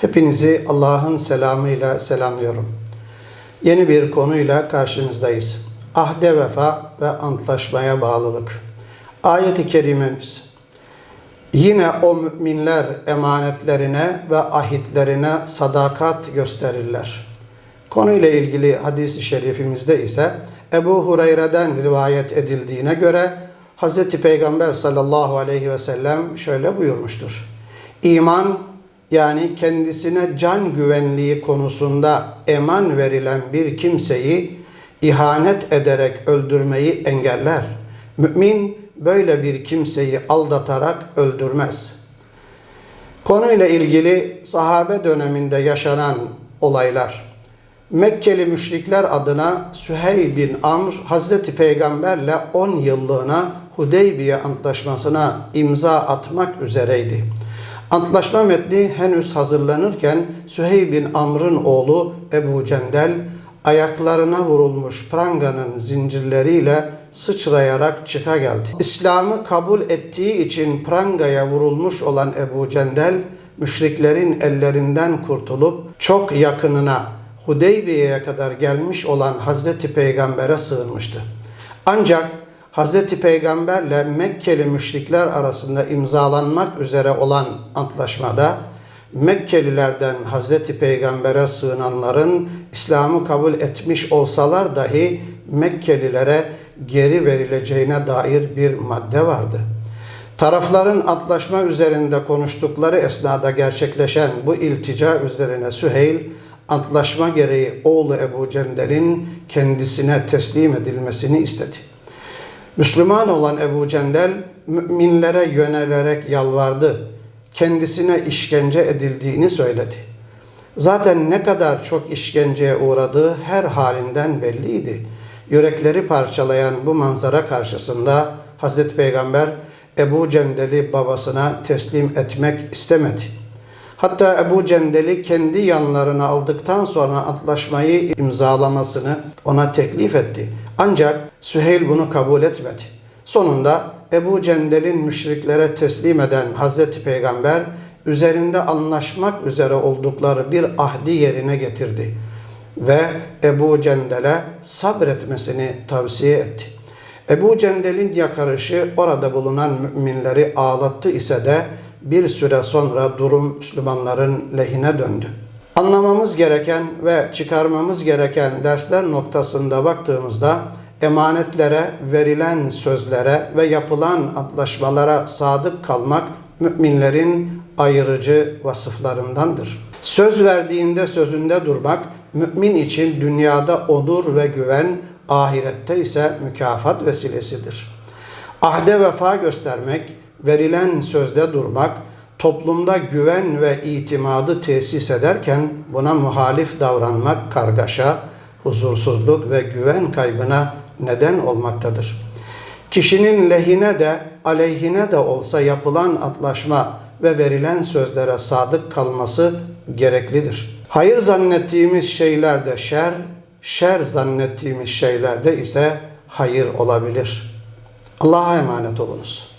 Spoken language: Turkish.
Hepinizi Allah'ın selamıyla selamlıyorum. Yeni bir konuyla karşınızdayız. Ahde vefa ve antlaşmaya bağlılık. Ayet-i kerimemiz. Yine o müminler emanetlerine ve ahitlerine sadakat gösterirler. Konuyla ilgili hadis-i şerifimizde ise Ebu Hureyre'den rivayet edildiğine göre Hz. Peygamber sallallahu aleyhi ve sellem şöyle buyurmuştur. İman yani kendisine can güvenliği konusunda eman verilen bir kimseyi ihanet ederek öldürmeyi engeller. Mümin böyle bir kimseyi aldatarak öldürmez. Konuyla ilgili sahabe döneminde yaşanan olaylar. Mekkeli müşrikler adına Süheyl bin Amr Hazreti Peygamberle 10 yıllığına Hudeybiye antlaşmasına imza atmak üzereydi. Antlaşma metni henüz hazırlanırken Süheyl bin Amr'ın oğlu Ebu Cendel ayaklarına vurulmuş pranganın zincirleriyle sıçrayarak çıka geldi. İslam'ı kabul ettiği için prangaya vurulmuş olan Ebu Cendel müşriklerin ellerinden kurtulup çok yakınına Hudeybiye'ye kadar gelmiş olan Hazreti Peygamber'e sığınmıştı. Ancak Hazreti Peygamberle Mekkeli müşrikler arasında imzalanmak üzere olan antlaşmada Mekkelilerden Hazreti Peygamber'e sığınanların İslam'ı kabul etmiş olsalar dahi Mekkelilere geri verileceğine dair bir madde vardı. Tarafların antlaşma üzerinde konuştukları esnada gerçekleşen bu iltica üzerine Süheyl, antlaşma gereği oğlu Ebu Cendel'in kendisine teslim edilmesini istedi. Müslüman olan Ebu Cendel müminlere yönelerek yalvardı. Kendisine işkence edildiğini söyledi. Zaten ne kadar çok işkenceye uğradığı her halinden belliydi. Yürekleri parçalayan bu manzara karşısında Hazreti Peygamber Ebu Cendel'i babasına teslim etmek istemedi. Hatta Ebu Cendel'i kendi yanlarına aldıktan sonra antlaşmayı imzalamasını ona teklif etti. Ancak Süheyl bunu kabul etmedi. Sonunda Ebu Cendel'in müşriklere teslim eden Hazreti Peygamber üzerinde anlaşmak üzere oldukları bir ahdi yerine getirdi ve Ebu Cendel'e sabretmesini tavsiye etti. Ebu Cendel'in yakarışı orada bulunan müminleri ağlattı ise de bir süre sonra durum Müslümanların lehine döndü. Anlamamız gereken ve çıkarmamız gereken dersler noktasında baktığımızda emanetlere, verilen sözlere ve yapılan antlaşmalara sadık kalmak müminlerin ayırıcı vasıflarındandır. Söz verdiğinde sözünde durmak mümin için dünyada onur ve güven, ahirette ise mükafat vesilesidir. Ahde vefa göstermek, verilen sözde durmak, toplumda güven ve itimadı tesis ederken buna muhalif davranmak kargaşa, huzursuzluk ve güven kaybına neden olmaktadır. Kişinin lehine de aleyhine de olsa yapılan antlaşma ve verilen sözlere sadık kalması gereklidir. Hayır zannettiğimiz şeylerde şer, şer zannettiğimiz şeylerde ise hayır olabilir. Allah'a emanet olunuz.